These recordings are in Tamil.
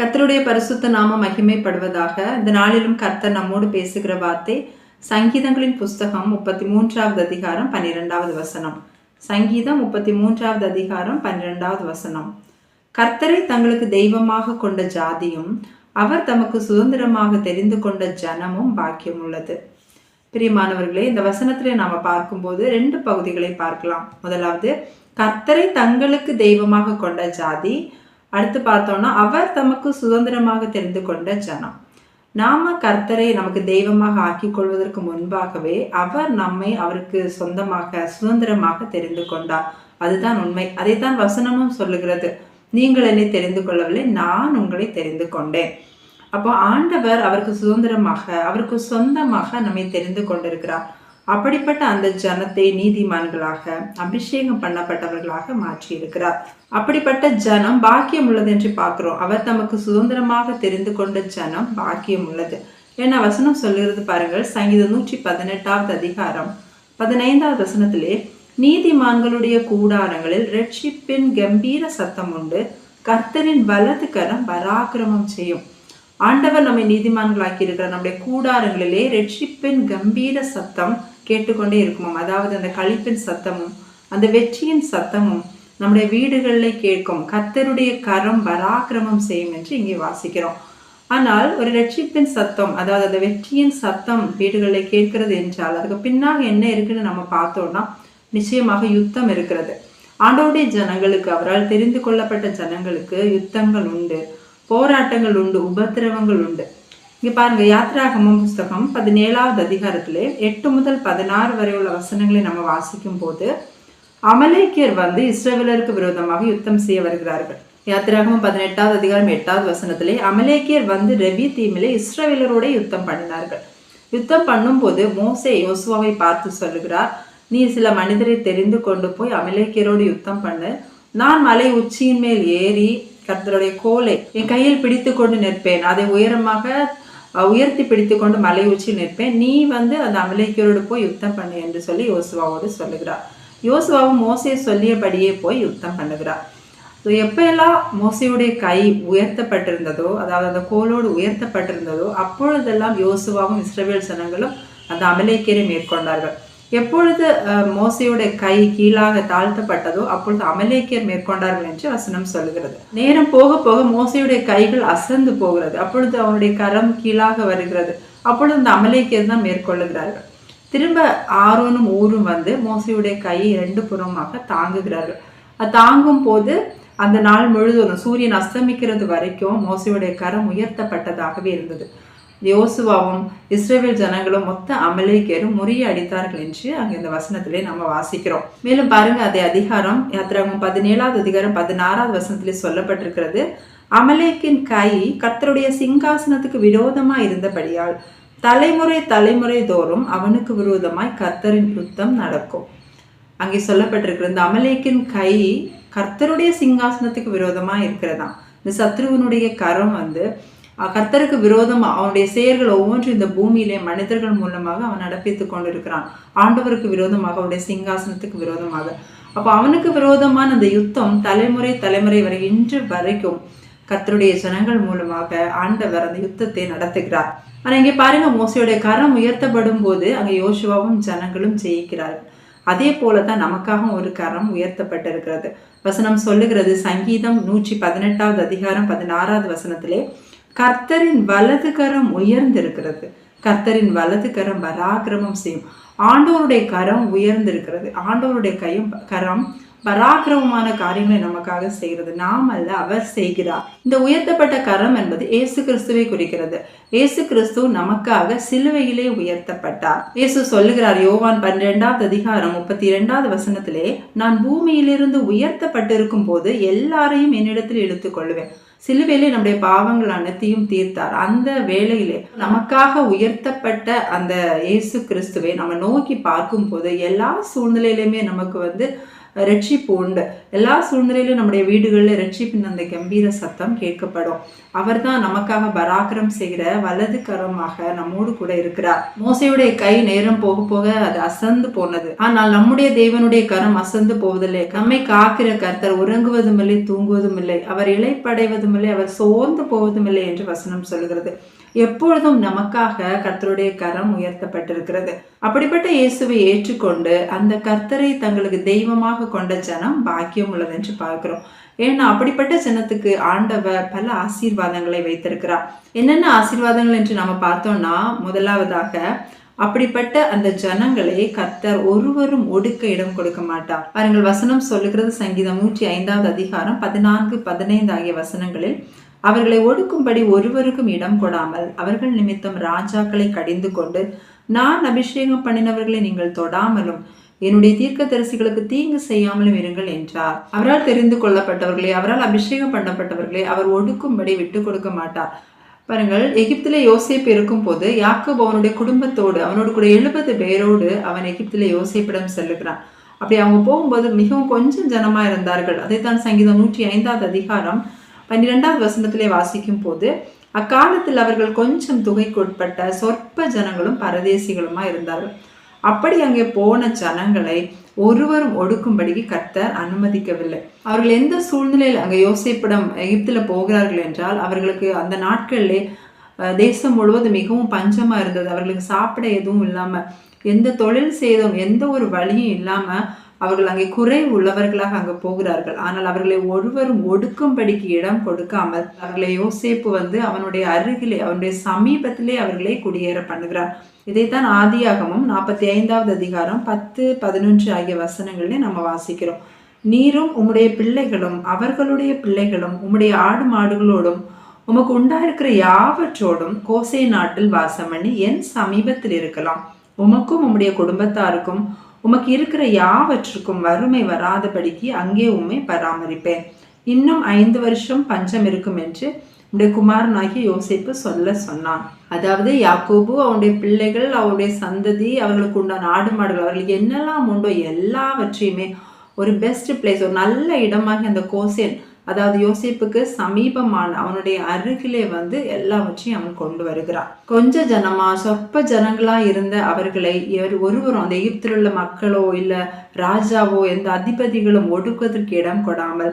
கர்த்தருடைய பரிசுத்த நாம மகிமைப்படுவதாக இந்த நாளிலும் கர்த்தர் நம்மோடு பேசுகிற வார்த்தை சங்கீதங்களின் புஸ்தகம் முப்பத்தி மூன்றாவது அதிகாரம் பன்னிரெண்டாவது வசனம். சங்கீதம் முப்பத்தி மூன்றாவது அதிகாரம் பன்னிரெண்டாவது வசனம். கர்த்தரை தங்களுக்கு தெய்வமாக கொண்ட ஜாதியும் அவர் தமக்கு சுதந்திரமாக தெரிந்து கொண்ட ஜனமும் பாக்கியம் உள்ளது. பிரியமானவர்களே இந்த வசனத்திலே நாம பார்க்கும்போது ரெண்டு பகுதிகளை பார்க்கலாம். முதலாவது கர்த்தரை தங்களுக்கு தெய்வமாக கொண்ட ஜாதி அடுத்து பார்த்தோம்னா அவர் தமக்கு சுதந்திரமாக தெரிந்து கொண்ட ஜனம். நாம கர்த்தரை நமக்கு தெய்வமாக ஆக்கிக் கொள்வதற்கு முன்பாகவே அவர் நம்மை அவருக்கு சொந்தமாக சுதந்திரமாக தெரிந்து கொண்டார். அதுதான் உண்மை. அதைத்தான் வசனமும் சொல்லுகிறது. நீங்கள் என்னை தெரிந்து கொள்ளவில்லை நான் உங்களை தெரிந்து கொண்டேன். அப்போ ஆண்டவர் அவருக்கு சுதந்திரமாக அவருக்கு சொந்தமாக நம்மை தெரிந்து கொண்டிருக்கிறார். அப்படிப்பட்ட அந்த ஜனத்தை நீதிமான்களாக அபிஷேகம் பண்ணப்பட்டவர்களாக மாற்றி இருக்கிறார் அப்படிப்பட்ட ஜனம் பாக்கியம் உள்ளது என்று பார்க்கிறோம். அவர் தமக்கு சுதந்திரமாக தெரிந்து கொண்ட ஜனம் பாக்கியம் உள்ளது. ஏன்னா வசனம் சொல்லுகிறது பாருங்கள். சங்கீதம் நூற்றி பதினெட்டாவது அதிகாரம் பதினைந்தாவது வசனத்திலே நீதிமான்களுடைய கூடாரங்களில் ரட்சிப்பின் கம்பீர சத்தம் உண்டு. கர்த்தரின் வலது கரம் பராக்கிரமம் செய்யும். ஆண்டவர் நம்மை நீதிமான்களாக்கி இருக்கிறார் நம்முடைய கூடாரங்களிலே ரட்சிப்பின் கம்பீர சத்தம் கேட்டுக்கொண்டே இருக்குமாம். அதாவது அந்த கழிப்பின் சத்தமும் அந்த வெற்றியின் சத்தமும் நம்முடைய வீடுகளில் கேட்கும். கத்தருடைய கரம் பராக்கிரமம் செய்யும் என்று இங்கே வாசிக்கிறோம். ஆனால் ஒரு லட்சிப்பின் சத்தம் அதாவது அந்த வெற்றியின் சத்தம் வீடுகளில் கேட்கிறது என்றால் அதுக்கு பின்னாக என்ன இருக்குன்னு நம்ம பார்த்தோம்னா நிச்சயமாக யுத்தம் இருக்கிறது. ஆண்டோடைய ஜனங்களுக்கு அவரால் தெரிந்து கொள்ளப்பட்ட ஜனங்களுக்கு யுத்தங்கள் உண்டு போராட்டங்கள் உண்டு உபத்திரவங்கள் உண்டு. இங்கே பாருங்க யாத்ராகமம் புஸ்தகம் பதினேழாவது அதிகாரத்திலே எட்டு முதல் பதினாறு வரை உள்ள வசனங்களை நம்ம வாசிக்கும் போது அமலேக்கியர் வந்து இஸ்ரவேலருக்கு விரோதமாக யுத்தம் செய்ய வருகிறார்கள். யாத்திராகமம் பதினெட்டாவது அதிகாரம் எட்டாவது வசனத்திலே அமலேக்கியர் வந்து ரெவி தீமிலே இஸ்ரவேலரோட யுத்தம் பண்ணினார்கள். யுத்தம் பண்ணும்போது மோசே யோசுவாவை பார்த்து சொல்லுகிறார் நீ சில மனிதரை தெரிந்து கொண்டு போய் அமலேக்கியரோடு யுத்தம் பண்ணு. நான் மலை உச்சியின் மேல் ஏறி கர்த்தருடைய கோலை என் கையில் பிடித்து கொண்டு நிற்பேன். அதை உயரமாக உயர்த்தி பிடித்து கொண்டு மலை உச்சி நிற்பேன். நீ வந்து அந்த அமலேக்கியரோடு போய் யுத்தம் பண்ணு என்று சொல்லி யோசுவாவோடு சொல்லுகிறார். யோசுவாவும் மோசையை சொல்லியபடியே போய் யுத்தம் பண்ணுகிறார். ஸோ எப்பெல்லாம் மோசையுடைய கை உயர்த்தப்பட்டிருந்ததோ அதாவது அந்த கோலோடு உயர்த்தப்பட்டிருந்ததோ அப்பொழுதெல்லாம் யோசுவாவும் இஸ்ரவேல் சனங்களும் அந்த அமலேக்கியரை மேற்கொண்டார்கள். எப்பொழுது அஹ், மோசையுடைய கை கீழாக தாழ்த்தப்பட்டதோ அப்பொழுது அமலேக்கியர் மேற்கொண்டார்கள் என்று வசனம் சொல்லுகிறது. நேரம் போக போக மோசையுடைய கைகள் அசந்து போகிறது. அப்பொழுது அவனுடைய கரம் கீழாக வருகிறது. அப்பொழுது அந்த அமலேக்கியர் தான் மேற்கொள்ளுகிறார்கள். திரும்ப ஆரோனும் ஊரும் வந்து மோசையுடைய கையை ரெண்டு புறமாக தாங்குகிறார்கள். அது தாங்கும் போது அந்த நாள் முழுவதும் சூரியன் அஸ்தமிக்கிறது வரைக்கும் மோசையுடைய கரம் உயர்த்தப்பட்டதாகவே இருந்தது. யோசுவாவும் இஸ்ரேவேல் ஜனங்களும் மொத்த அமலேக்கேரும் முறிய அடித்தார்கள் என்று அங்கே இந்த வசனத்திலே நம்ம வாசிக்கிறோம். மேலும் பாருங்க அதே அதிகாரம் யாத்திராகம் பதினேழாவது அதிகாரம் பதினாறாவது வசனத்திலே சொல்லப்பட்டிருக்கிறது அமலேக்கின் கை கர்த்தருடைய சிங்காசனத்துக்கு விரோதமா இருந்தபடியால் தலைமுறை தலைமுறை தோறும் அவனுக்கு விரோதமாய் கர்த்தரின் யுத்தம் நடக்கும். அங்கே சொல்லப்பட்டிருக்கிற இந்த அமலேக்கின் கை கர்த்தருடைய சிங்காசனத்துக்கு விரோதமா இருக்கிறதாம். இந்த சத்ருவனுடைய கரம் வந்து கர்த்தருக்கு விரோதம் அவனுடைய செயல்கள் ஒவ்வொன்றும் இந்த பூமியிலே மனிதர்கள் மூலமாக அவன் நடப்பித்து கொண்டிருக்கிறான். ஆண்டவருக்கு விரோதமாக அவருடைய சிங்காசனத்துக்கு விரோதமாக. அப்போ அவனுக்கு விரோதமான அந்த யுத்தம் தலைமுறை தலைமுறை வரை இன்று வரைக்கும் கர்த்தருடைய ஜனங்கள் மூலமாக ஆண்டவர் அந்த யுத்தத்தை நடத்துகிறார். ஆனா இங்கே பாருங்க மோசையுடைய கரம் உயர்த்தப்படும் போது அங்கே யோசுவாவும் ஜனங்களும் ஜெயிக்கிறார்கள். அதே போலதான் நமக்காகவும் ஒரு கரம் உயர்த்தப்பட்டிருக்கிறது. வசனம் சொல்லுகிறது சங்கீதம் நூற்றி பதினெட்டாவது அதிகாரம் பதினாறாவது வசனத்திலே கர்த்தரின் வலது கரம் உயர்ந்திருக்கிறது. கர்த்தரின் வலது கரம் பராக்கிரமம் செய்யும். ஆண்டோருடைய கரம் உயர்ந்திருக்கிறது. ஆண்டோருடைய கையும் கரம் பராக்கிரமமான காரியங்களை நமக்காக செய்கிறது. நாம் அல்ல அவர் செய்கிறார். இந்த உயர்த்தப்பட்ட கரம் என்பது இயேசு கிறிஸ்துவை குறிக்கிறது. இயேசு கிறிஸ்து நமக்காக சிலுவையிலே உயர்த்தப்பட்டார். இயேசு சொல்லுகிறார் யோவான் பன்னிரெண்டாவது அதிகாரம் முப்பத்தி இரண்டாவது வசனத்திலே நான் பூமியிலிருந்து உயர்த்தப்பட்டிருக்கும் போது எல்லாரையும் என்னிடத்தில் இழுத்துக் கொள்வேன் சிலுவையிலே நம்முடைய பாவங்கள் அனைத்தையும் தீர்த்தார். அந்த வேளையிலே நமக்காக உயர்த்தப்பட்ட அந்த இயேசு கிறிஸ்துவை நம்ம நோக்கி பார்க்கும்போது எல்லா சூழ்நிலையிலுமே நமக்கு வந்து ரட்சிப்பு உண்டு. எல்லா சூழ்நிலையிலும் நம்முடைய வீடுகளில் ரட்சிப்பின் அந்த கம்பீர சத்தம் கேட்கப்படும். அவர்தான் நமக்காக பராக்கிரம் செய்கிற வலது கரமாக நம்மோடு கூட இருக்கிறார். மோசையுடைய கை நேரம் போக போக அது அசந்து போனது. ஆனால் நம்முடைய தேவனுடைய கரம் அசந்து போவதில்லை. நம்மை காக்கிற கர்த்தர் உறங்குவதும் இல்லை தூங்குவதும் இல்லை அவர் இலைப்படைவதும் இல்லை அவர் சோர்ந்து போவதும் இல்லை என்று வசனம் சொல்கிறது. எப்பொழுதும் நமக்காக கர்த்தருடைய கரம் உயர்த்தப்பட்டிருக்கிறது. அப்படிப்பட்ட இயேசுவை ஏற்றுக்கொண்டு அந்த கர்த்தரை தங்களுக்கு தெய்வமாக கொண்ட ஜனம் பாக்கியம் உள்ளது என்று பார்க்கிறோம். ஏன்னா அப்படிப்பட்ட ஜனத்துக்கு ஆண்டவர் பல ஆசீர்வாதங்களை வைத்திருக்கிறார். என்னென்ன ஆசீர்வாதங்கள் என்று நம்ம பார்த்தோம்னா முதலாவதாக அப்படிப்பட்ட அந்த ஜனங்களை கர்த்தர் ஒருவரும் ஒடுக்க இடம் கொடுக்க மாட்டார். பாருங்கள் வசனம் சொல்லுகிறது சங்கீதம் நூற்றி ஐந்தாவது அதிகாரம் பதினான்கு பதினைந்து ஆகிய வசனங்களில் அவர்களை ஒடுக்கும்படி ஒருவருக்கும் இடம் கொடாமல் அவர்கள் நிமித்தம் ராஜாக்களை கடிந்து கொண்டு நான் அபிஷேகம் பண்ணினவர்களை நீங்கள் தொடாமலும் என்னுடைய தீர்க்க தரிசிகளுக்கு தீங்கு செய்யாமலும் இருங்கள் என்றார். அவரால் தெரிந்து கொள்ளப்பட்டவர்களே அவரால் அபிஷேகம் பண்ணப்பட்டவர்களே அவர் ஒடுக்கும்படி விட்டு கொடுக்க மாட்டார். பாருங்கள் எகிப்திலே யோசேப்பு இருக்கும் போது யாக்கோப் அவனுடைய குடும்பத்தோடு அவனோடு கூட எழுபது பேரோடு அவன் எகிப்திலே யோசேப்பிடம் செல்லுகிறான். அப்படி அவங்க போகும்போது மிகவும் கொஞ்சம் ஜனமா இருந்தார்கள். அதைத்தான் சங்கீதம் நூற்றி ஐந்தாவது அதிகாரம் பன்னிரெண்டாவது வசனத்திலே வாசிக்கும் போது அக்காலத்தில் அவர்கள் கொஞ்சம் தொகைக்குட்பட்ட சொற்ப ஜனங்களும் பரதேசிகளுமா இருந்தார்கள். அப்படி அங்கே போன ஜனங்களை ஒருவரும் ஒடுக்கும்படிக்கு கர்த்தர் அனுமதிக்கவில்லை. அவர்கள் எந்த சூழ்நிலையில் அங்கே யோசிப்பிடம் எகிப்தில் போகிறார்கள் என்றால் அவர்களுக்கு அந்த நாட்களிலே அஹ், தேசம் முழுவதும் மிகவும் பஞ்சமா இருந்தது. அவர்களுக்கு சாப்பிட எதுவும் இல்லாம எந்த தொழில் செய்தும் எந்த ஒரு வழியும் இல்லாம அவர்கள் அங்கே குறை உள்ளவர்களாக அங்கு போகிறார்கள். ஆனால் அவர்களை ஒருவரும் ஒடுக்கும்படிக்கு இடம் கொடுக்காமல் அவர்களை யோசேப்பு வந்து அவனுடைய அருகிலே அவனுடைய சமீபத்திலே அவர்களை குடியேற பண்ணுகிறார். இதைத்தான் ஆதியாகமும் நாற்பத்தி ஐந்தாவது அதிகாரம் பத்து பதினொன்று ஆகிய வசனங்களிலே நம்ம வாசிக்கிறோம். நீரும் உம்முடைய பிள்ளைகளும் அவர்களுடைய பிள்ளைகளும் உம்முடைய ஆடு மாடுகளோடும் உமக்கு உண்டாயிருக்கிற யாவற்றோடும் கோசை நாட்டில் வாசம் பண்ணி என் சமீபத்தில் இருக்கலாம். உமக்கும் உம்முடைய குடும்பத்தாருக்கும் உமக்கு இருக்கிற யாவற்றுக்கும் வறுமை வராதபடிக்கு அங்கே உம்மை பராமரிப்பேன். இன்னும் ஐந்து வருஷம் பஞ்சம் இருக்கும் என்று உடைய குமாரனாகிய யோசிப்பு சொல்ல சொன்னான். அதாவது யாக்கோபு அவனுடைய பிள்ளைகள் அவருடைய சந்ததி அவர்களுக்கு உண்டான ஆடு மாடுகள் அவர்களுக்கு என்னெல்லாம் உண்டோ எல்லாவற்றையுமே ஒரு பெஸ்ட் பிளேஸ் ஒரு நல்ல இடமாகி அந்த கோசேன் அதாவது யோசிப்புக்கு சமீபமான அவனுடைய அருகிலே வந்து எல்லாவற்றையும் அவன் கொண்டு வருகிறான். கொஞ்ச ஜனமா சொற்ப ஜனங்களா இருந்த அவர்களை ஒருவரும் அந்த எகிப்தில் உள்ள மக்களோ இல்ல ராஜாவோ எந்த அதிபதிகளும் ஒடுக்குவதற்கு இடம் கொடாமல்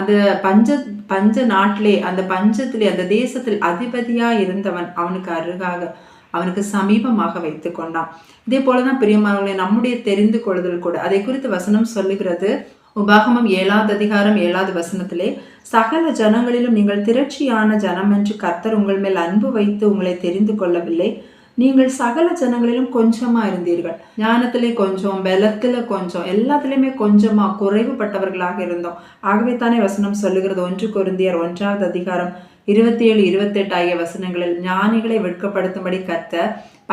அந்த பஞ்ச பஞ்ச நாட்டிலே அந்த பஞ்சத்திலே அந்த தேசத்தில் அதிபதியா இருந்தவன் அவனுக்கு அருகாக அவனுக்கு சமீபமாக வைத்து கொண்டான். இதே போலதான் பிரியமானவர்களை நம்முடைய தெரிந்து கொள்ளுதல் கூட. அதை குறித்து வசனம் சொல்லுகிறது. உபாகமம் ஏழாவது அதிகாரம் ஏழாவது வசனத்திலே சகல ஜனங்களிலும் நீங்கள் திரட்சியான ஜனம் என்று கர்த்தர் உங்கள் மேல் அன்பு வைத்து உங்களை தெரிந்து கொள்ளவில்லை. நீங்கள் சகல ஜனங்களிலும் கொஞ்சமா இருந்தீர்கள். ஞானத்திலே கொஞ்சம் பலத்துல கொஞ்சம் எல்லாத்துலேயுமே கொஞ்சமா குறைவுபட்டவர்களாக இருந்தோம். ஆகவே தானே வசனம் சொல்லுகிறது ஒன்று குருந்தியர் ஒன்றாவது அதிகாரம் இருபத்தி ஏழு இருபத்தெட்டு ஆகிய வசனங்களில் ஞானிகளை வெட்கப்படுத்தும்படி கத்த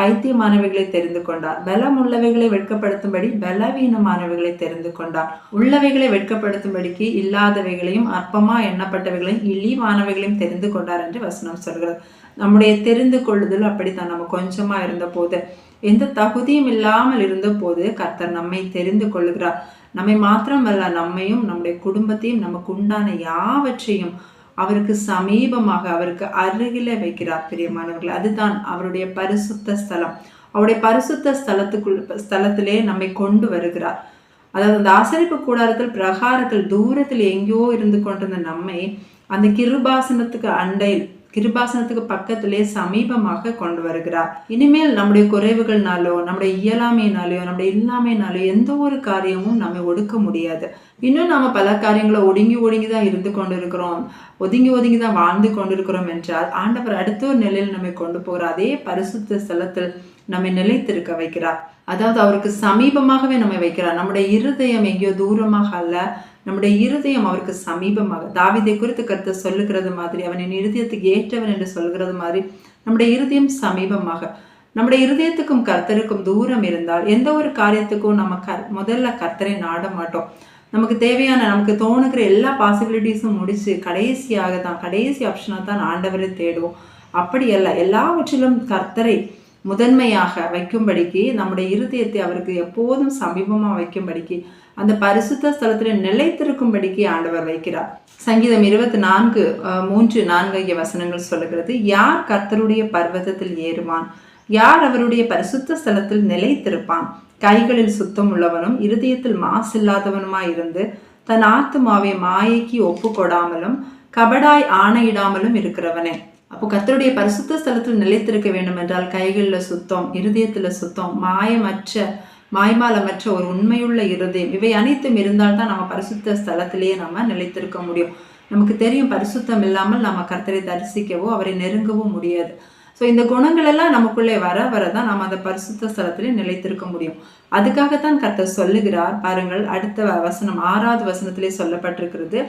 பைத்தியமானவைகளை தெரிந்து கொண்டார். பலம் உள்ளவைகளை வெட்கப்படுத்தும்படி பலவீனமானவைகளை தெரிந்து கொண்டார். உள்ளவைகளை வெட்கப்படுத்தும்படிக்கு இல்லாதவைகளையும் அற்பமா எண்ணப்பட்டவைகளையும் இழிவானவைகளையும் தெரிந்து கொண்டார் என்று வசனம் சொல்கிறது. நம்முடைய தெரிந்து கொள்ளுதல் அப்படித்தான். நம்ம கொஞ்சமா இருந்த போது எந்த தகுதியும் இல்லாமல் இருந்த போது கர்த்தர் நம்மை தெரிந்து கொள்ளுகிறார். நம்மை மாத்திரமல்ல நம்மையும் நம்முடைய குடும்பத்தையும் நமக்கு உண்டான யாவற்றையும் அவருக்கு சமீபமாக அவருக்கு அருகில வைக்கிறார் பிரியமானவர்கள். அதுதான் அவருடைய பரிசுத்த ஸ்தலம். அவருடைய பரிசுத்த ஸ்தலத்துக்குள் ஸ்தலத்திலே நம்மை கொண்டு வருகிறார். அதாவது அந்த ஆசரிப்பு கூடாரத்தில் பிரகாரத்தில் தூரத்தில் எங்கேயோ இருந்து கொண்டிருந்த நம்மை அந்த கிருபாசனத்துக்கு அண்டையில் கிருபாசனத்துக்கு பக்கத்திலே சமீபமாக கொண்டு வருகிறார். இனிமேல் நம்முடைய குறைவுகள்னாலோ நம்முடைய இயலாமையினாலேயோ நம்முடைய இல்லாமையினாலோ எந்த ஒரு காரியமும் நம்ம ஒடுக்க முடியாது. இன்னும் நாம் பல காரியங்களை ஒடுங்கி ஒடுங்கி தான் இருந்து கொண்டு இருக்கிறோம் ஒதுங்கி ஒதுங்கி தான் வாழ்ந்து கொண்டிருக்கிறோம் என்றால் ஆண்டவர் அடுத்த ஒரு நிலையில் நம்மை கொண்டு போகிற அதே பரிசுத்த ஸ்தலத்தில் நம்மை நிலைத்திருக்க வைக்கிறார். அதாவது அவருக்கு சமீபமாகவே நம்மை வைக்கிறார். நம்முடைய இருதயம் எங்கேயோ தூரமாக அல்ல. நம்முடைய இருதயம் அவருக்கு சமீபமாக தாவிதை குறித்து கருத்து சொல்லுகிறது மாதிரி அவனின் இருதயத்துக்கு ஏற்றவன் என்று சொல்கிறது மாதிரி நம்முடைய இருதயம் சமீபமாக நம்முடைய இருதயத்துக்கும் கர்த்தருக்கும் தூரம் இருந்தால் எந்த ஒரு காரியத்துக்கும் நம்ம கர் முதல்ல கர்த்தரை நாட மாட்டோம். நமக்கு தேவையான நமக்கு தோணுகிற எல்லா பாசிபிலிட்டிஸும் முடிச்சு கடைசியாக தான் கடைசி ஆப்ஷனாக தான் ஆண்டவரை தேடுவோம். அப்படி அல்ல எல்லாவற்றிலும் கர்த்தரை முதன்மையாக வைக்கும்படிக்கு நம்முடைய இருதயத்தை அவருக்கு எப்போதும் சமீபமாக வைக்கும்படிக்கு அந்த பரிசுத்த ஸ்தலத்தில் நிலைத்திருக்கும்படிக்கு ஆண்டவர் வைக்கிறார். சங்கீதம் இருபத்தி நான்கு அஹ், மூன்று நான்கு வசனங்கள் சொல்லுகிறது யார் கர்த்தருடைய பர்வதத்தில் ஏறுவான்? யார் அவருடைய பரிசுத்த ஸ்தலத்தில் நிலைத்திருப்பான்? கைகளில் சுத்தம் உள்ளவனும் இருதயத்தில் மாசில்லாதவனுமாய் இருந்து தன் ஆத்துமாவை மாயைக்கு ஒப்பு கொடாமலும் கபடாய் ஆணையிடாமலும் இருக்கிறவனே. அப்போ கத்தருடைய பரிசுத்த ஸ்தலத்தில் நிலைத்திருக்க வேண்டும் என்றால் கைகளில் சுத்தம் இருதயத்தில் சுத்தம் மாயமற்ற மாய்மாலமற்ற ஒரு உண்மையுள்ள இருதயம். இவை அனைத்தும் இருந்தால்தான் நம்ம பரிசுத்த ஸ்தலத்திலேயே நம்ம நிலைத்திருக்க முடியும். நமக்கு தெரியும் பரிசுத்தம் இல்லாமல் நம்ம கர்த்தரை தரிசிக்கவோ அவரை நெருங்கவும் முடியாது. ஸோ இந்த குணங்கள் எல்லாம் நமக்குள்ளே வர வர தான் நம்ம அந்த பரிசுத்த ஸ்தலத்திலே நிலைத்திருக்க முடியும். அதுக்காகத்தான் கர்த்தர் சொல்லுகிறார் பாருங்கள் அடுத்த வ- வசனம் ஆறாவது வசனத்திலே சொல்லப்பட்டிருக்கிறது.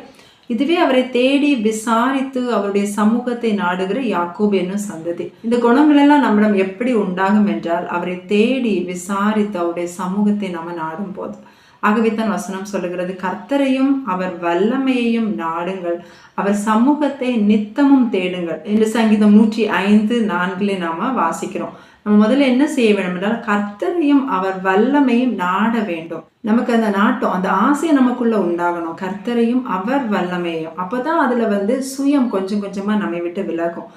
இதுவே அவரை தேடி விசாரித்து அவருடைய சமூகத்தை நாடுகிற யாக்கோபு என்னும் சந்ததி. இந்த குணங்களெல்லாம் நம்மிடம் எப்படி உண்டாகும் என்றால் அவரை தேடி விசாரித்து அவருடைய சமூகத்தை நம்ம நாடும் போது. ஆகவே தான் வசனம் சொல்லுகிறது கர்த்தரையும் அவர் வல்லமையையும் நாடுங்கள். அவர் சமூகத்தை நித்தமும் தேடுங்கள். என்று சங்கீதம் நூற்றி ஐந்து நான்கிலே நாம வாசிக்கிறோம். நம்ம முதல்ல என்ன செய்ய வேண்டும் என்றால் கர்த்தரையும் அவர் வல்லமையும் நாட வேண்டும். நமக்கு அந்த நாட்டம் அந்த ஆசையை நமக்குள்ள உண்டாகணும். கர்த்தரையும் அவர் வல்லமையும் அப்போதான் அதுல வந்து சுயம் கொஞ்சம் கொஞ்சமா நம்மை விட்டு விலகும்.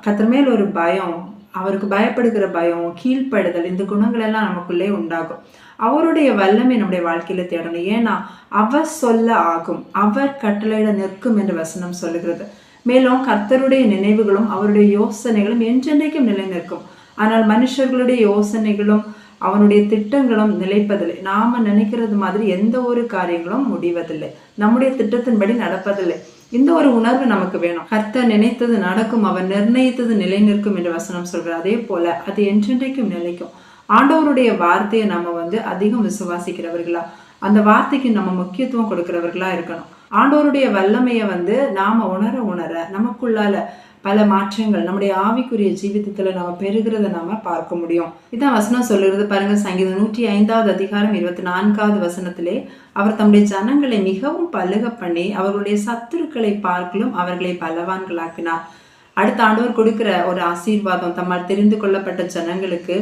கர்த்தர் மேல் ஒரு பயம் அவருக்கு பயப்படுகிற பயம் கீழ்ப்படுதல் இந்த குணங்கள் எல்லாம் நமக்குள்ளே உண்டாகும். அவருடைய வல்லமை நம்முடைய வாழ்க்கையில தேடணும். ஏன்னா அவர் சொல்ல ஆகும். அவர் கட்டளையிட நிற்கும் என்று வசனம் சொல்லுகிறது. மேலும் கர்த்தருடைய நினைவுகளும் அவருடைய யோசனைகளும் என்றென்றைக்கும் நிலை நிற்கும் ஆனால் மனுஷர்களுடைய யோசனைகளும் அவனுடைய திட்டங்களும் நிலைப்பதில்லை. நாம நினைக்கிறது மாதிரி எந்த ஒரு காரியங்களும் முடிவதில்லை. நம்முடைய திட்டத்தின்படி நடப்பதில்லை. இந்த ஒரு உணர்வு நமக்கு வேணும். கர்த்தர் நினைத்தது நடக்கும் அவர் நிர்ணயித்தது நிலை நிற்கும் என்று வசனம் சொல்கிறார். அதே போல அது என்றென்றைக்கும் நிலைக்கும். ஆண்டவருடைய வார்த்தையை நம்ம வந்து அதிகம் விசுவாசிக்கிறவர்களா? அந்த வார்த்தைக்கு நம்ம முக்கியத்துவம் கொடுக்கிறவர்களா இருக்கணும். ஆண்டவருடைய வல்லமையை வந்து நாம உணர உணர நமக்குள்ளால பல மாற்றங்கள் நம்முடைய ஆவிக்குரிய ஜீவிதத்துல நாம் பெறுகிறத நாம பார்க்க முடியும். இதான் வசனம் சொல்லுகிறது. பாருங்க சங்கீதம் நூற்றி ஐந்தாவது அதிகாரம் இருபத்தி நான்காவது வசனத்திலே அவர் தம்முடைய ஜனங்களை மிகவும் பழுக பண்ணி அவர்களுடைய சத்துருக்களை பார்க்கலும் அவர்களை பலவான்களாக்கினார். அடுத்த ஆண்டவர் கொடுக்கிற ஒரு ஆசீர்வாதம் தம்மால் தெரிந்து கொள்ளப்பட்ட ஜனங்களுக்கு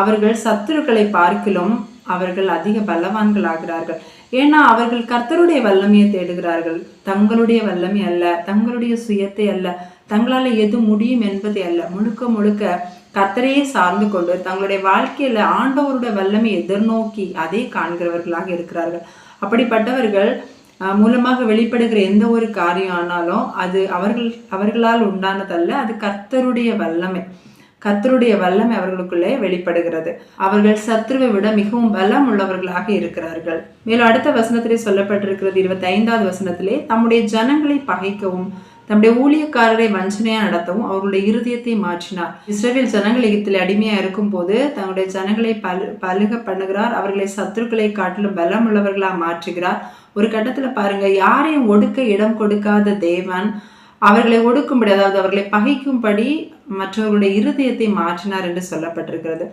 அவர்கள் சத்துருக்களை பார்க்கிலும் அவர்கள் அதிக பலவான்கள் ஆகிறார்கள் ஏன்னா அவர்கள் கர்த்தருடைய வல்லமையை தேடுகிறார்கள். தங்களுடைய வல்லமை அல்ல தங்களுடைய சுயத்தை அல்ல. தங்களால எது முடியும் என்பதை அல்ல. முழுக்க முழுக்க கத்தரையே சார்ந்து கொண்டு தங்களுடைய வாழ்க்கையில ஆண்டவருடைய வல்லமை எதிர்நோக்கி அதை காண்கிறவர்களாக இருக்கிறார்கள். அப்படிப்பட்டவர்கள் மூலமாக வெளிப்படுகிற எந்த ஒரு காரியம் ஆனாலும் அது அவர்கள் அவர்களால் உண்டானதல்ல அது கர்த்தருடைய வல்லமை. கர்த்தருடைய வல்லமை அவர்களுக்குள்ளே வெளிப்படுகிறது. அவர்கள் சத்ருவை விட மிகவும் பலம் உள்ளவர்களாக இருக்கிறார்கள். மேலும் அடுத்த வசனத்திலே சொல்லப்பட்டிருக்கிறது இருபத்தி ஐந்தாவது வசனத்திலே தம்முடைய ஜனங்களை பகைக்கவும் தம்முடைய ஊழியக்காரரை வஞ்சனையா நடத்தவும் அவருடைய இருதயத்தை மாற்றினார். இஸ்ரவேல் ஜனங்கள் எகிப்தில் இருக்கும் போது தங்களுடைய ஜனங்களை பலு பழுக பண்ணுகிறார். அவர்களை சத்துருக்களை காட்டிலும் பலம் உள்ளவர்களா மாற்றுகிறார். ஒரு கட்டத்துல பாருங்க யாரையும் ஒடுக்க இடம் கொடுக்காத தேவன் அவர்களை ஒடுக்கும்படி அதாவது அவர்களை பகைக்கும்படி மற்றவர்களுடைய இருதயத்தை மாற்றினார் என்று சொல்லப்பட்டிருக்கிறது.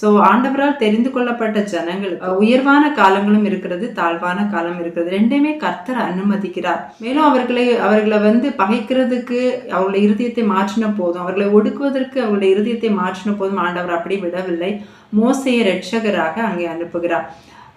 ஸோ ஆண்டவரால் தெரிந்து கொள்ளப்பட்ட ஜனங்கள் உயர்வான காலங்களும் இருக்கிறது தாழ்வான காலம் இருக்கிறது. ரெண்டையுமே கர்த்தர் அனுமதிக்கிறார். மேலும் அவர்களை அவர்களை வந்து பகைக்கிறதுக்கு அவர்களுடைய இருதயத்தை மாற்றின போதும் அவர்களை ஒடுக்குவதற்கு அவர்களுடைய இருதயத்தை மாற்றின போதும் ஆண்டவர் அப்படி விடவில்லை. மோசையை ரட்சகராக அங்கே அனுப்புகிறார்.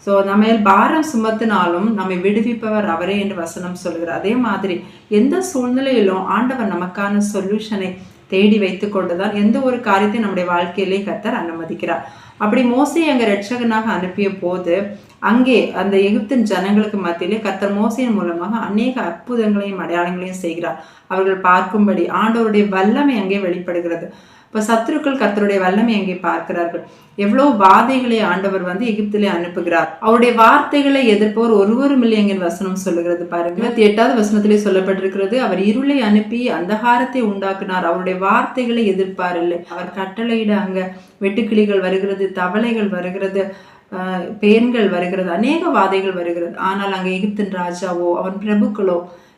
ஸோ நம்ம பாரம் சுமத்தினாலும் நம்மை விடுவிப்பவர் அவரே என்று வசனம் சொல்கிறார் அதே மாதிரி எந்த சூழ்நிலையிலும் ஆண்டவர் நமக்கான சொல்யூஷனை தேடி வைத்து கொண்டுதான் எந்த ஒரு காரியத்தையும் நம்முடைய வாழ்க்கையிலே கத்தர் அனுமதிக்கிறார். அப்படி மோசை அங்கே ரட்சகனாக அனுப்பிய போது அங்கே அந்த எகிப்தின் ஜனங்களுக்கு மத்தியிலே கத்தர் மோசையின் மூலமாக அநேக அற்புதங்களையும் அடையாளங்களையும் செய்கிறார். அவர்கள் பார்க்கும்படி ஆண்டவருடைய வல்லமை அங்கே வெளிப்படுகிறது. இப்போ சத்துருக்கள் கர்த்தருடைய வல்லமை அங்கே பார்க்கிறார்கள். எவ்வளோ வாதைகளை ஆண்டவர் வந்து எகிப்திலே அனுப்புகிறார். அவருடைய வார்த்தைகளை எதிர்ப்போர் ஒருவரும் இல்லை எங்கள் வசனம் சொல்லுகிறது பாருங்க. இருபத்தி எட்டாவது வசனத்திலே சொல்லப்பட்டிருக்கிறது அவர் இருளை அனுப்பி அந்தகாரத்தை உண்டாக்குனார். அவருடைய வார்த்தைகளை எதிர்ப்பார் இல்லை. அவர் கட்டளையிட அங்க வெட்டுக்கிளிகள் வருகிறது தவளைகள் வருகிறது பேன்கள் வருகிறது அநேக வாதைகள் வருகிறது. ஆனால் அங்கே எகிப்தின் ராஜாவோ அவன் பிரபுக்களோ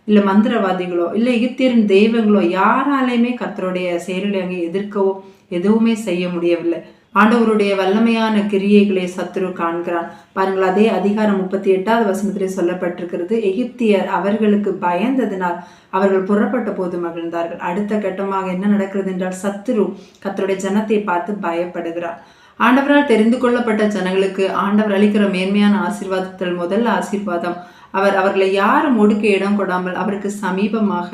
இல்லை மந்திரவாதிகளோ இல்லை எகிப்தியரின் தெய்வங்களோ யாராலையுமே கர்த்தருடைய செயல்களை அங்கே எதிர்க்கவோ எதுவுமே செய்ய முடியவில்லை. ஆண்டவருடைய வல்லமையான கிரியைகளை சத்துரு காண்கிறான். பாருங்கள் அதே அதிகாரம் முப்பத்தி எட்டாவது வசனத்திலே சொல்லப்பட்டிருக்கிறது எகிப்தியர் அவர்களுக்கு பயந்ததினால் அவர்கள் புறப்பட்ட போது மகிழ்ந்தார்கள். அடுத்த கட்டமாக என்ன நடக்கிறது என்றால் சத்துரு கத்தருடைய ஜனத்தை பார்த்து பயப்படுகிறார். ஆண்டவரால் தெரிந்து கொள்ளப்பட்ட ஜனங்களுக்கு ஆண்டவர் அளிக்கிற மேன்மையான ஆசீர்வாதத்தில் முதல் ஆசீர்வாதம். அவர் அவர்களை யாரும் ஒடுக்க இடம் கொடாமல் அவருக்கு சமீபமாக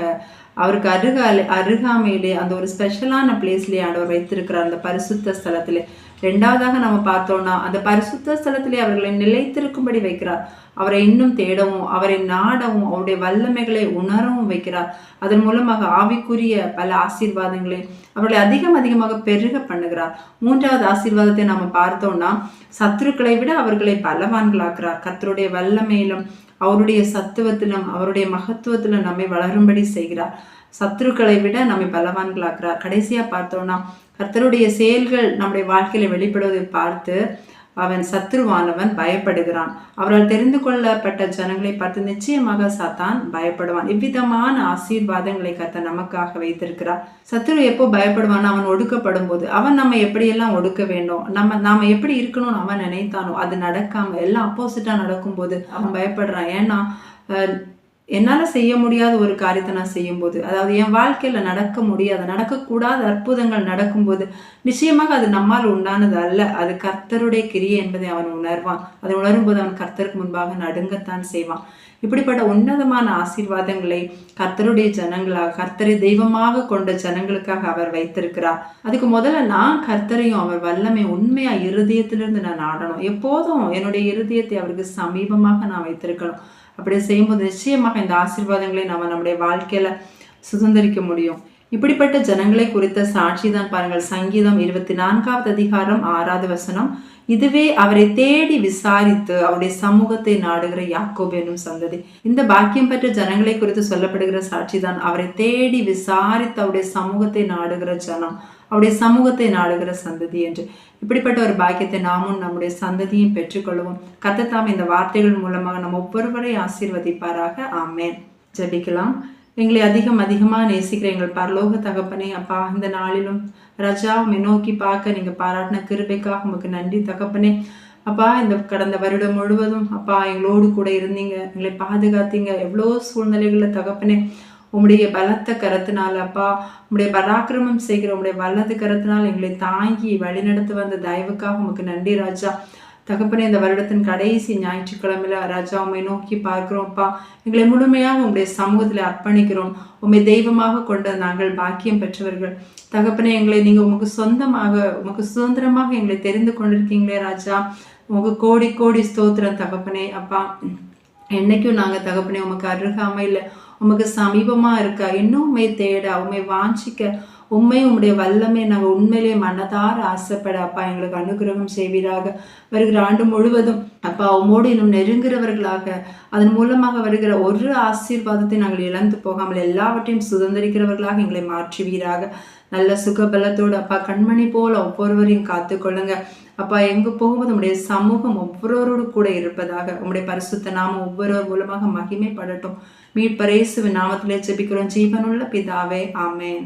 அவருக்கு அருகால அருகாமையிலே அந்த ஒரு ஸ்பெஷலான பிளேஸ்லேயே ஆண்டவர் வைத்திருக்கிறார். அந்த பரிசுத்த ஸ்தலத்திலே. ரெண்டாவதாக நம்ம பார்த்தோம்னா அந்த பரிசுத்த ஸ்தலத்திலே அவர்களை நிலைத்திருக்கும்படி வைக்கிறார். அவரை இன்னும் தேடவும் அவரை நாடவும் அவருடைய வல்லமைகளை உணரவும் வைக்கிறார். அதன் மூலமாக ஆவிக்குரிய பல ஆசீர்வாதங்களை அவர்களை அதிகம் அதிகமாக பெருக பண்ணுகிறார். மூன்றாவது ஆசீர்வாதத்தை நம்ம பார்த்தோம்னா சத்துருக்களை விட அவர்களை பலவான்களாக்குறார் கத்தருடைய வல்லமையிலும் அவருடைய சத்துவத்திலும் அவருடைய மகத்துவத்திலும் நம்மை வளரும்படி செய்கிறார். சத்துருக்களை விட நம்மை பலவான்களாக்குறார் கடைசியாக பார்த்தோம்னா கர்த்தருடைய செயல்கள் நம்முடைய வாழ்க்கையில வெளிப்படுவதை பார்த்து அவன் சத்ருவானவன் பயப்படுகிறான். அவரால் தெரிந்து கொள்ளப்பட்ட ஜனங்களை பார்த்து நிச்சயமாக சாத்தான் பயப்படுவான். இவ்விதமான ஆசீர்வாதங்களை கத்த நமக்காக வைத்திருக்கிறார். சத்ரு எப்போ பயப்படுவான் அவன் ஒடுக்கப்படும் போது அவன் நம்ம எப்படியெல்லாம் ஒடுக்க வேண்டும் நம்ம நாம எப்படி இருக்கணும்னு அவன் நினைத்தானோ அது நடக்காம எல்லாம் அப்போசிட்டா நடக்கும்போது அவன் பயப்படுறான். ஏன்னா என்னால் செய்ய முடியாத ஒரு காரியத்தை நான் செய்யும்போது அதாவது என் வாழ்க்கையில் நடக்க முடியாத நடக்கக்கூடாத அற்புதங்கள் நடக்கும்போது நிச்சயமாக அது நம்மால் உண்டானது அல்ல. அது கர்த்தருடைய கிரியை என்பதை அவன் உணர்வான். அதை உணரும்போது அவன் கர்த்தருக்கு முன்பாக நடுங்கத்தான் செய்வான். இப்படிப்பட்ட உன்னதமான ஆசீர்வாதங்களை கர்த்தருடைய ஜனங்களாக கர்த்தரை தெய்வமாக கொண்ட ஜனங்களுக்காக அவர் வைத்திருக்கிறார். அதுக்கு முதல்ல நான் கர்த்தரையும் அவர் வல்லமை உண்மையா இருதயத்திலிருந்து நான் ஆடணும். எப்போதும் என்னுடைய இருதயத்தை அவருக்கு சமீபமாக நான் வைத்திருக்கணும். அப்படி செய்யும்போது நிச்சயமாக இந்த ஆசீர்வாதங்களை நம்ம நம்முடைய வாழ்க்கையில சுதந்திரிக்க முடியும். இப்படிப்பட்ட ஜனங்களை குறித்த சாட்சி தான் பாருங்கள். சங்கீதம் இருபத்தி நான்காவது அதிகாரம் ஆறாவது வசனம். இதுவே அவரை தேடி விசாரித்து அவருடைய சமூகத்தை நாடுகிற யாக்கோப் என்னும் சந்ததி. இந்த பாக்கியம் பெற்ற ஜனங்களை குறித்து சொல்லப்படுகிற சாட்சி தான் அவரை தேடி விசாரித்து அவருடைய சமூகத்தை நாடுகிற ஜனம். அவருடைய சமூகத்தை நாடுகிற சந்ததி என்று. இப்படிப்பட்ட ஒரு பாக்கியத்தை நாமும் நம்முடைய சந்ததியும் பெற்றுக்கொள்வோம் கத்தத்தாம் இந்த வார்த்தைகள் மூலமாக நம்ம ஒவ்வொருவரை ஆசீர்வதிப்பாராக. ஆமேன். ஜபிக்கலாம். எங்களை அதிகம் அதிகமாக நேசிக்கிற எங்கள் பரலோக தகப்பனே அப்பா இந்த நாளிலும் ரஜா உண்மை நோக்கி பார்க்க நீங்கள் பாராட்டின கிருபைக்காக உங்களுக்கு நன்றி தகப்பனே. அப்பா இந்த கடந்த வருடம் முழுவதும் அப்பா எங்களோடு கூட இருந்தீங்க. எங்களை பாதுகாத்தீங்க. எவ்வளோ சூழ்நிலைகளில் தகப்பனே உம்முடைய பலத்த கரத்தினால் அப்பா உம்முடைய பராக்கிரமம் செய்கிற உம்முடைய வல்லது கரத்தினால் எங்களை தாங்கி வழிநடத்து வந்த தயவுக்காக உமக்கு நன்றி ராஜா. தகப்பனே இந்த வருடத்தின் கடைசி ஞாயிற்றுக்கிழமையில ராஜா உண்மை நோக்கி பார்க்கிறோம்ப்பா எங்களை முழுமையாக உங்களுடைய சமூகத்தில் அர்ப்பணிக்கிறோம். உண்மை தெய்வமாக கொண்ட நாங்கள் பாக்கியம் பெற்றவர்கள். தகப்பனே எங்களை நீங்கள் உமக்கு சொந்தமாக உமக்கு சுதந்திரமாக எங்களை தெரிந்து கொண்டிருக்கீங்களே ராஜா. உங்க கோடி கோடி ஸ்தோத்திரம் தகப்பனே அப்பா. என்னைக்கும் நாங்கள் தகப்பனே உமக்கு அருகாமையில் உமக்கு சமீபமாக இருக்க இன்னும் உண்மை தேட உண்மை வாஞ்சிக்க உண்மை உம்முடைய வல்லமை நாங்கள் உண்மையிலே மனதார ஆசைப்பட அப்பா எங்களுக்கு அனுகிரகம் செய்வீராக. வருகிற ஆண்டு முழுவதும் அப்பா உம்மோடு இன்னும் நெருங்குறவர்களாக அதன் மூலமாக வருகிற ஒரு ஆசீர்வாதத்தை நாங்கள் இழந்து போகாமல் எல்லாவற்றையும் சுதந்திரிக்கிறவர்களாக எங்களை மாற்றுவீராக. நல்ல சுகபலத்தோடு அப்பா கண்மணி போல ஒவ்வொருவரையும் காத்துக்கொள்ளுங்க. அப்பா எங்கு போகும்போது உடைய சமூகம் ஒவ்வொருவரோடு கூட இருப்பதாக உங்களுடைய பரிசுத்த நாம ஒவ்வொருவர் மூலமாக மகிமைப்படட்டும். மீட்பரேசுவின் நாமத்திலே ஜெபிக்கிறோம். ஜீவனுள்ள பிதாவே ஆமேன்.